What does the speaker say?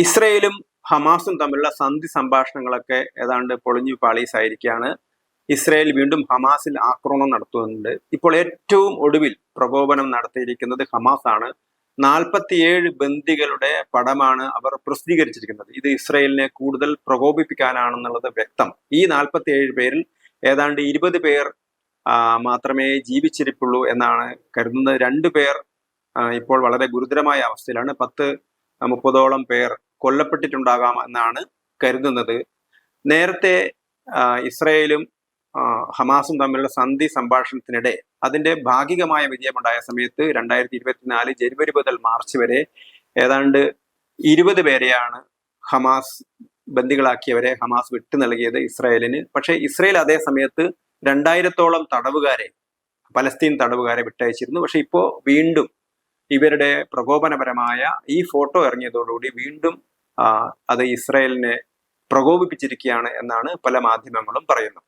ഇസ്രയേലും ഹമാസും തമ്മിലുള്ള സന്ധി സംഭാഷണങ്ങളൊക്കെ ഏതാണ്ട് പൊളിഞ്ഞു പാളീസായിരിക്കുകയാണ്. ഇസ്രയേൽ വീണ്ടും ഹമാസിൽ ആക്രമണം നടത്തുന്നുണ്ട്. ഇപ്പോൾ ഏറ്റവും ഒടുവിൽ പ്രകോപനം നടത്തിയിരിക്കുന്നത് ഹമാസ് ആണ് നാൽപ്പത്തിയേഴ് ബന്ദികളുടെ പടമാണ് അവർ പ്രസിദ്ധീകരിച്ചിരിക്കുന്നത്. ഇത് ഇസ്രയേലിനെ കൂടുതൽ പ്രകോപിപ്പിക്കാനാണെന്നുള്ളത് വ്യക്തം. ഈ നാൽപ്പത്തിയേഴ് പേരിൽ ഏതാണ്ട് ഇരുപത് പേർ മാത്രമേ ജീവിച്ചിരിപ്പുള്ളൂ എന്നാണ് കരുതുന്നത്. രണ്ടു പേർ ഇപ്പോൾ വളരെ ഗുരുതരമായ അവസ്ഥയിലാണ്. പത്ത് മുപ്പതോളം പേർ കൊല്ലപ്പെട്ടിട്ടുണ്ടാകാം എന്നാണ് കരുതുന്നത്. നേരത്തെ ഇസ്രയേലും ഹമാസും തമ്മിലുള്ള സന്ധി സംഭാഷണത്തിനിടെ അതിന്റെ ഭാഗികമായ വിജയമുണ്ടായ സമയത്ത് രണ്ടായിരത്തി ഇരുപത്തിനാല് ജനുവരി മുതൽ മാർച്ച് വരെ ഏതാണ്ട് ഇരുപത് പേരെയാണ് ഹമാസ് ബന്ദികളാക്കിയവരെ ഹമാസ് വിട്ടു നൽകിയത് ഇസ്രായേലിന്. പക്ഷേ ഇസ്രായേൽ അതേ സമയത്ത് രണ്ടായിരത്തോളം തടവുകാരെ പലസ്തീൻ തടവുകാരെ വിട്ടയച്ചിരുന്നു. പക്ഷെ ഇപ്പോ വീണ്ടും ഇവരുടെ പ്രകോപനപരമായ ഈ ഫോട്ടോ ഇറങ്ങിയതോടുകൂടി വീണ്ടും അത് ഇസ്രയേലിനെ പ്രകോപിപ്പിച്ചിരിക്കുകയാണ് എന്നാണ് പല മാധ്യമങ്ങളും പറയുന്നത്.